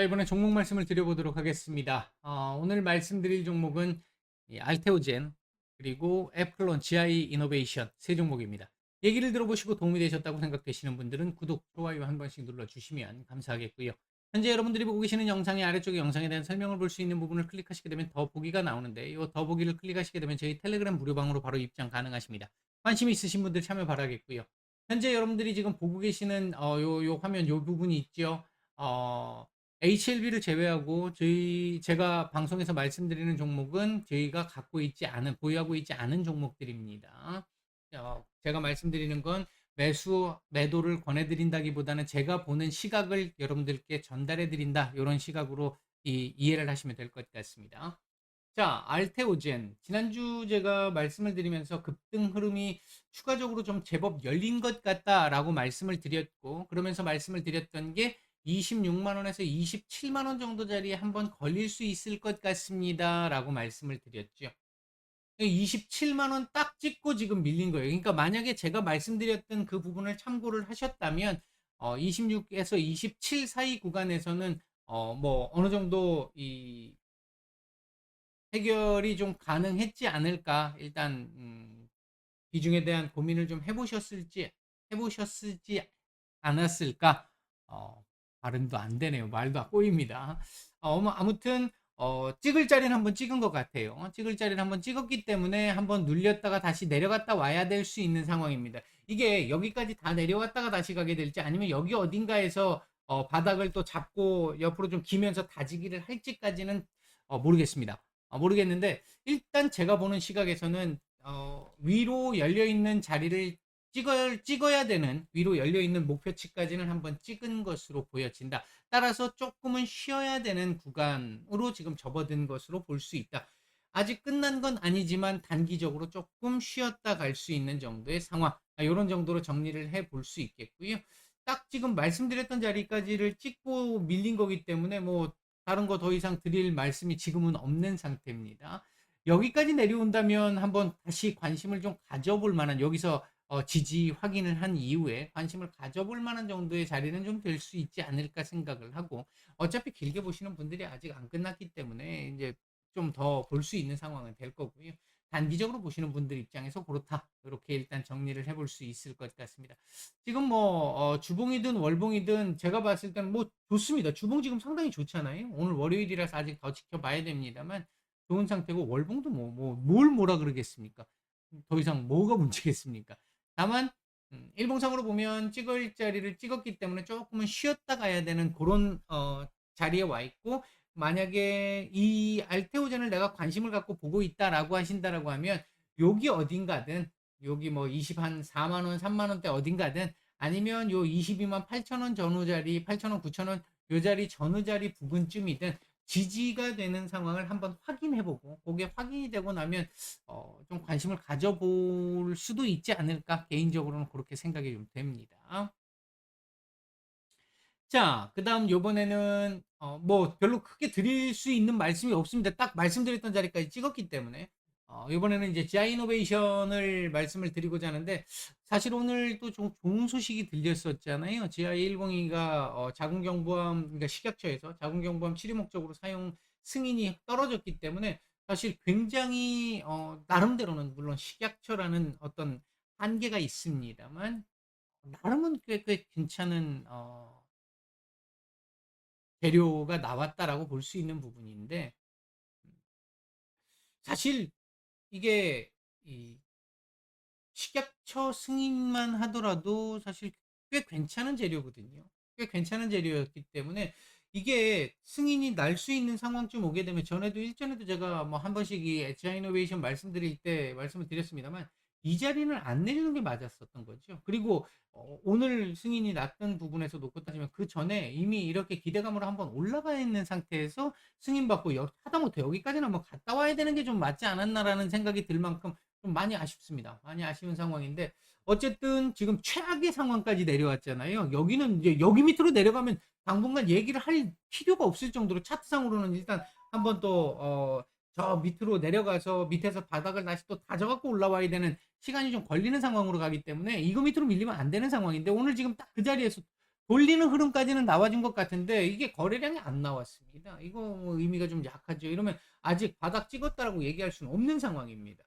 자, 이번에 종목 말씀을 드려보도록 하겠습니다. 어, 오늘 말씀드릴 종목은 이 알테오젠 그리고 애플론 GI 이노베이션 세 종목입니다. 얘기를 들어보시고 도움이 되셨다고 생각되시는 분들은 구독, 좋아요 한 번씩 눌러주시면 감사하겠고요. 현재 여러분들이 보고 계시는 영상의 아래쪽에 영상에 대한 설명을 볼 수 있는 부분을 클릭하시게 되면 더 보기가 나오는데 이 더 보기를 클릭하시게 되면 저희 텔레그램 무료방으로 바로 입장 가능하십니다. 관심 있으신 분들 참여 바라겠고요. 현재 여러분들이 지금 보고 계시는 어, 요, 요 화면 요 부분이 있죠. 어, HLB를 제외하고 저희 제가 방송에서 말씀드리는 종목은 저희가 갖고 있지 않은 보유하고 있지 않은 종목들입니다. 어, 제가 말씀드리는 건 매수 매도를 권해드린다기보다는 제가 보는 시각을 여러분들께 전달해드린다 이런 시각으로 이, 이해를 하시면 될 것 같습니다. 자, 알테오젠. 지난주 제가 말씀을 드리면서 급등 흐름이 추가적으로 좀 제법 열린 것 같다라고 말씀을 드렸고, 그러면서 말씀을 드렸던 게 26만원에서 27만원 정도 자리에 한번 걸릴 수 있을 것 같습니다. 라고 말씀을 드렸죠. 27만원 딱 찍고 지금 밀린 거예요. 그러니까 만약에 제가 말씀드렸던 그 부분을 참고를 하셨다면, 어, 26에서 27 사이 구간에서는, 어, 뭐, 어느 정도 이 해결이 좀 가능했지 않을까. 일단, 음, 비중에 대한 고민을 좀 해보셨을지, 해보셨을지 않았을까. 어, 발음도 안 되네요. 말도 꼬입니다. 어, 뭐 아무튼 어, 찍을 자리는 한번 찍은 것 같아요. 찍을 자리를 한번 찍었기 때문에 한번 눌렸다가 다시 내려갔다 와야 될 수 있는 상황입니다. 이게 여기까지 다 내려왔다가 다시 가게 될지 아니면 여기 어딘가에서 어, 바닥을 또 잡고 옆으로 좀 기면서 다지기를 할지까지는 어, 모르겠습니다. 어, 모르겠는데 일단 제가 보는 시각에서는 어, 위로 열려 있는 자리를 찍어, 찍어야 되는 위로 열려있는 목표치까지는 한번 찍은 것으로 보여진다. 따라서 조금은 쉬어야 되는 구간으로 지금 접어든 것으로 볼 수 있다. 아직 끝난 건 아니지만 단기적으로 조금 쉬었다 갈 수 있는 정도의 상황. 이런 아, 정도로 정리를 해 볼 수 있겠고요. 딱 지금 말씀드렸던 자리까지를 찍고 밀린 거기 때문에 뭐 다른 거 더 이상 드릴 말씀이 지금은 없는 상태입니다. 여기까지 내려온다면 한번 다시 관심을 좀 가져볼 만한 여기서 어, 지지 확인을 한 이후에 관심을 가져볼 만한 정도의 자리는 좀 될 수 있지 않을까 생각을 하고 어차피 길게 보시는 분들이 아직 안 끝났기 때문에 이제 좀 더 볼 수 있는 상황은 될 거고요. 단기적으로 보시는 분들 입장에서 그렇다. 이렇게 일단 정리를 해볼 수 있을 것 같습니다. 지금 뭐 어, 주봉이든 월봉이든 제가 봤을 때는 뭐 좋습니다. 주봉 지금 상당히 좋잖아요. 오늘 월요일이라서 아직 더 지켜봐야 됩니다만 좋은 상태고 월봉도 뭐 뭐 뭘 뭐라 그러겠습니까? 더 이상 뭐가 문제겠습니까? 다만 음, 일봉상으로 보면 찍을 자리를 찍었기 때문에 조금은 쉬었다 가야 되는 그런 어, 자리에 와 있고 만약에 이 알테오젠을 내가 관심을 갖고 보고 있다라고 하신다라고 하면 여기 어딘가든 여기 뭐 20 한 4만 원, 3만 원대 어딘가든 아니면 요 22만 8천 원 전후 자리, 8천 원, 9천 원요 자리 전후 자리 부근쯤이든 지지가 되는 상황을 한번 확인해보고 그게 확인이 되고 나면 어, 좀 관심을 가져볼 수도 있지 않을까 개인적으로는 그렇게 생각이 좀 됩니다. 자, 그 다음 요번에는 어, 뭐 별로 크게 드릴 수 있는 말씀이 없습니다. 딱 말씀드렸던 자리까지 찍었기 때문에 어, 이번에는 이제 GI 이노베이션을 말씀을 드리고자 하는데 사실 오늘 또좀 좋은 소식이 들렸었잖아요. GI 102가 어, 자궁경부암 그러니까 식약처에서 자궁경부암 치료 목적으로 사용 승인이 떨어졌기 때문에 사실 굉장히 어, 나름대로는 물론 식약처라는 어떤 한계가 있습니다만 나름은 꽤, 꽤 괜찮은 어, 재료가 나왔다라고 볼 수 있는 부분인데 사실 이게 이 식약처 승인만 하더라도 사실 꽤 괜찮은 재료거든요. 꽤 괜찮은 재료였기 때문에 이게 승인이 날 수 있는 상황쯤 오게 되면 전에도 일전에도 제가 뭐 한 번씩 이 에치아 이노베이션 말씀드릴 때 말씀을 드렸습니다만 이 자리는 안 내리는 게 맞았었던 거죠. 그리고 어, 오늘 승인이 났던 부분에서 놓고 따지면 그 전에 이미 이렇게 기대감으로 한번 올라가 있는 상태에서 승인받고 여, 하다못해 여기까지는 한번 갔다 와야 되는 게 좀 맞지 않았나라는 생각이 들 만큼 좀 많이 아쉽습니다. 많이 아쉬운 상황인데 어쨌든 지금 최악의 상황까지 내려왔잖아요. 여기는 이제 여기 밑으로 내려가면 당분간 얘기를 할 필요가 없을 정도로 차트상으로는 일단 한번 또 어, 저 밑으로 내려가서 밑에서 바닥을 다시 또 다져갖고 올라와야 되는 시간이 좀 걸리는 상황으로 가기 때문에 이거 밑으로 밀리면 안 되는 상황인데 오늘 지금 딱 그 자리에서 돌리는 흐름까지는 나와준 것 같은데 이게 거래량이 안 나왔습니다. 이거 뭐 의미가 좀 약하죠. 이러면 아직 바닥 찍었다라고 얘기할 수는 없는 상황입니다.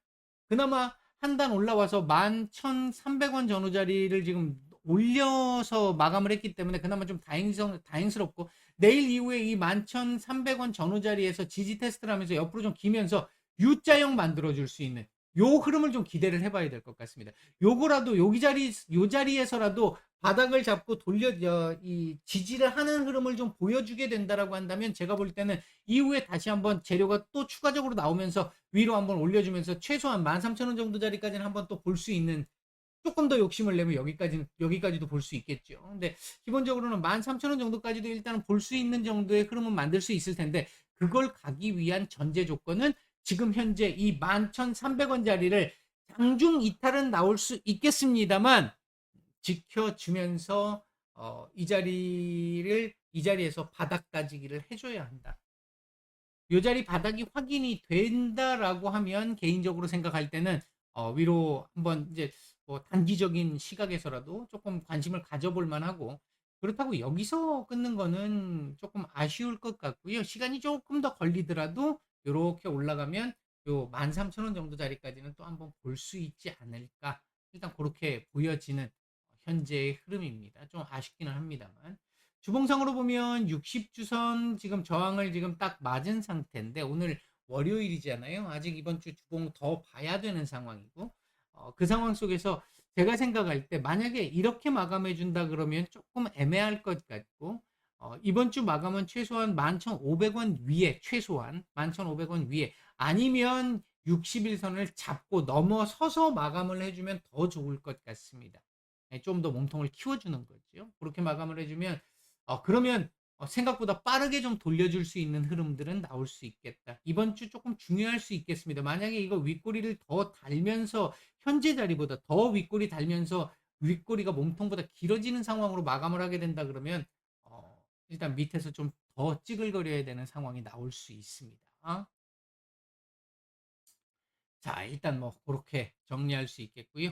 그나마 한 단 올라와서 11,300원 전후 자리를 지금 올려서 마감을 했기 때문에 그나마 좀 다행성, 다행스럽고 내일 이후에 이 11,300원 전후 자리에서 지지 테스트를 하면서 옆으로 좀 기면서 U자형 만들어줄 수 있는 요 흐름을 좀 기대를 해봐야 될 것 같습니다. 요거라도 여기 자리 요 자리에서라도 바닥을 잡고 돌려 어, 이 지지를 하는 흐름을 좀 보여주게 된다라고 한다면 제가 볼 때는 이후에 다시 한번 재료가 또 추가적으로 나오면서 위로 한번 올려주면서 최소한 13,000원 정도 자리까지는 한번 또 볼 수 있는 조금 더 욕심을 내면 여기까지는 여기까지도 볼 수 있겠죠. 근데 기본적으로는 13,000원 정도까지도 일단은 볼 수 있는 정도의 흐름은 만들 수 있을 텐데 그걸 가기 위한 전제 조건은 지금 현재 이 11,300원 자리를 장중 이탈은 나올 수 있겠습니다만 지켜주면서 어, 이 자리를 이 자리에서 바닥 따지기를 해줘야 한다. 이 자리 바닥이 확인이 된다라고 하면 개인적으로 생각할 때는 어, 위로 한번 이제 뭐 단기적인 시각에서라도 조금 관심을 가져볼 만하고 그렇다고 여기서 끊는 거는 조금 아쉬울 것 같고요. 시간이 조금 더 걸리더라도 이렇게 올라가면 요 13,000원 정도 자리까지는 또 한번 볼 수 있지 않을까. 일단 그렇게 보여지는 현재의 흐름입니다. 좀 아쉽기는 합니다만. 주봉상으로 보면 60주선 지금 저항을 지금 딱 맞은 상태인데 오늘 월요일이잖아요. 아직 이번 주 주봉 더 봐야 되는 상황이고 어, 그 상황 속에서 제가 생각할 때 만약에 이렇게 마감해 준다 그러면 조금 애매할 것 같고 어, 이번 주 마감은 최소한 11,500원 위에 최소한 11,500원 위에 아니면 60일선을 잡고 넘어서서 마감을 해주면 더 좋을 것 같습니다. 네, 좀더 몸통을 키워주는 거죠. 그렇게 마감을 해주면 어, 그러면 어, 생각보다 빠르게 좀 돌려줄 수 있는 흐름들은 나올 수 있겠다. 이번 주 조금 중요할 수 있겠습니다. 만약에 이거 윗꼬리를 더 달면서 현재 자리보다 더 윗꼬리 달면서 윗꼬리가 몸통보다 길어지는 상황으로 마감을 하게 된다 그러면 어, 일단 밑에서 좀 더 찌글거려야 되는 상황이 나올 수 있습니다. 자, 일단 뭐 그렇게 정리할 수 있겠고요.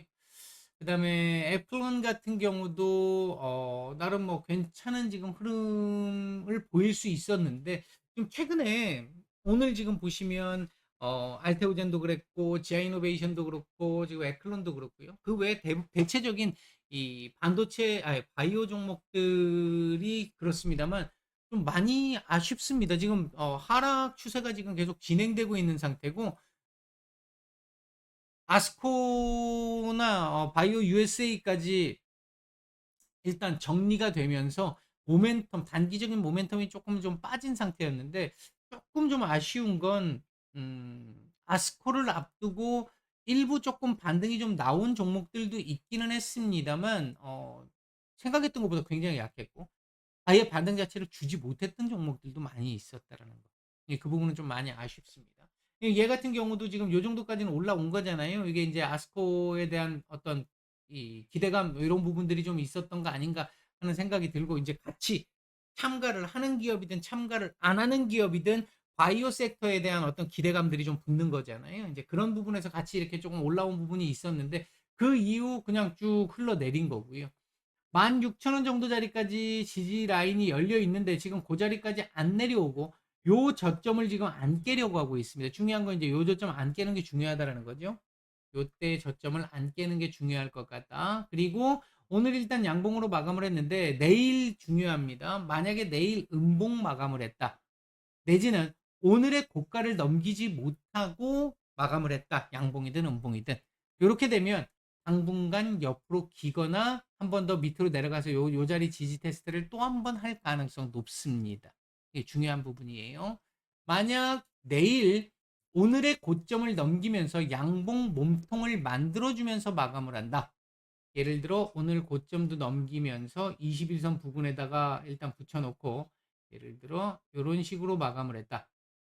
그 다음에 애플원 같은 경우도 어, 나름 뭐 괜찮은 지금 흐름을 보일 수 있었는데 좀 최근에 오늘 지금 보시면 어, 알테오젠도 그랬고 지아이노베이션도 그렇고 지금 애플론도 그렇고요. 그 외에 대, 대체적인 이 반도체 아니 바이오 종목들이 그렇습니다만 좀 많이 아쉽습니다. 지금 어, 하락 추세가 지금 계속 진행되고 있는 상태고 아스코나 어, 바이오 USA까지 일단 정리가 되면서 모멘텀 단기적인 모멘텀이 조금 좀 빠진 상태였는데 조금 좀 아쉬운 건 음, 아스코를 앞두고 일부 조금 반등이 좀 나온 종목들도 있기는 했습니다만 어, 생각했던 것보다 굉장히 약했고 아예 반등 자체를 주지 못했던 종목들도 많이 있었다라는 거. 예, 그 부분은 좀 많이 아쉽습니다. 얘 같은 경우도 지금 요 정도까지는 올라온 거잖아요. 이게 이제 아스코에 대한 어떤 이 기대감 이런 부분들이 좀 있었던 거 아닌가 하는 생각이 들고 이제 같이 참가를 하는 기업이든 참가를 안 하는 기업이든 바이오 섹터에 대한 어떤 기대감들이 좀 붙는 거잖아요. 이제 그런 부분에서 같이 이렇게 조금 올라온 부분이 있었는데 그 이후 그냥 쭉 흘러내린 거고요. 16,000원 정도 자리까지 지지 라인이 열려 있는데 지금 그 자리까지 안 내려오고 요 저점을 지금 안 깨려고 하고 있습니다. 중요한 건 이제 요 저점 안 깨는 게 중요하다라는 거죠. 요때 저점을 안 깨는 게 중요할 것 같다. 그리고 오늘 일단 양봉으로 마감을 했는데 내일 중요합니다. 만약에 내일 음봉 마감을 했다. 내지는 오늘의 고가를 넘기지 못하고 마감을 했다. 양봉이든 음봉이든. 이렇게 되면 당분간 옆으로 기거나 한 번 더 밑으로 내려가서 요, 요 자리 지지 테스트를 또 한 번 할 가능성 높습니다. 이게 중요한 부분이에요. 만약 내일 오늘의 고점을 넘기면서 양봉 몸통을 만들어주면서 마감을 한다. 예를 들어 오늘 고점도 넘기면서 21선 부근에다가 일단 붙여놓고 예를 들어 이런 식으로 마감을 했다.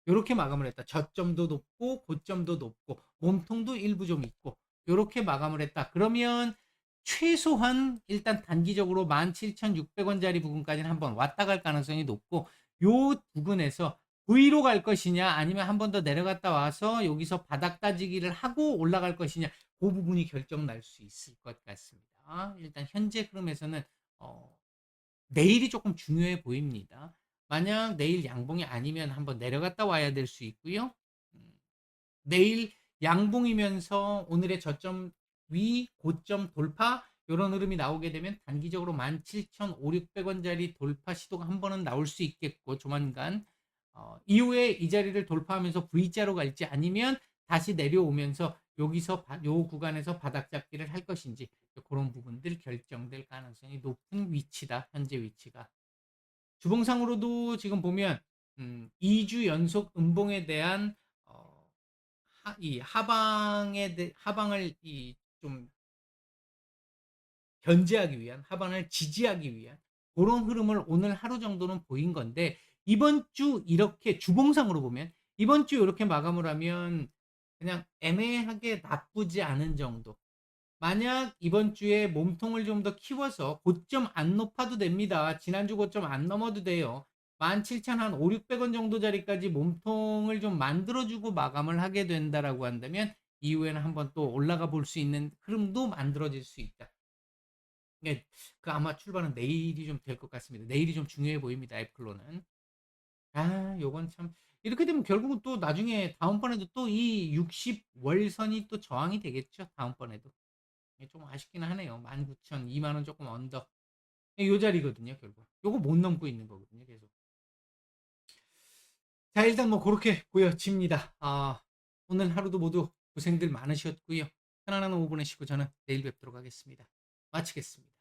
이렇게 마감을 했다. 저점도 높고 고점도 높고 몸통도 일부 좀 있고 이렇게 마감을 했다. 그러면 최소한 일단 단기적으로 17,600원짜리 부분까지는 한번 왔다 갈 가능성이 높고 요 부근에서 V로 갈 것이냐 아니면 한 번 더 내려갔다 와서 여기서 바닥 따지기를 하고 올라갈 것이냐 그 부분이 결정 날 수 있을 것 같습니다. 일단 현재 흐름에서는 어, 내일이 조금 중요해 보입니다. 만약 내일 양봉이 아니면 한번 내려갔다 와야 될 수 있고요. 음, 내일 양봉이면서 오늘의 저점 위 고점 돌파 요런 흐름이 나오게 되면 단기적으로 17,500원짜리 돌파 시도가 한 번은 나올 수 있겠고 조만간 어, 이후에 이 자리를 돌파하면서 V자로 갈지 아니면 다시 내려오면서 여기서 바, 요 구간에서 바닥 잡기를 할 것인지 그런 부분들 결정될 가능성이 높은 위치다. 현재 위치가. 주봉상으로도 지금 보면 음, 2주 연속 음봉에 대한 어, 하, 이 하방에 대, 하방을 이 좀 견제하기 위한 하방을 지지하기 위한 그런 흐름을 오늘 하루 정도는 보인 건데 이번 주 이렇게 주봉상으로 보면 이번 주 이렇게 마감을 하면 그냥 애매하게 나쁘지 않은 정도. 만약 이번 주에 몸통을 좀 더 키워서 고점 안 높아도 됩니다. 지난주 고점 안 넘어도 돼요. 17,500, 600원 정도 자리까지 몸통을 좀 만들어주고 마감을 하게 된다라고 한다면 이후에는 한번 또 올라가 볼 수 있는 흐름도 만들어질 수 있다. 예, 그 아마 출발은 내일이 좀 될 것 같습니다. 내일이 좀 중요해 보입니다. 애플로는. 아, 요건 참 이렇게 되면 결국은 또 나중에 다음번에도 또 이 60 월선이 또 저항이 되겠죠. 다음번에도. 예, 좀 아쉽긴 하네요. 19,000, 2만 원 조금 언더. 예, 요 자리거든요, 결국. 요거 못 넘고 있는 거거든요, 계속. 자, 일단 뭐 그렇게 보여집니다. 아, 오늘 하루도 모두 고생들 많으셨고요. 편안한 오후 보내시고 저는 내일 뵙도록 하겠습니다. 마치겠습니다.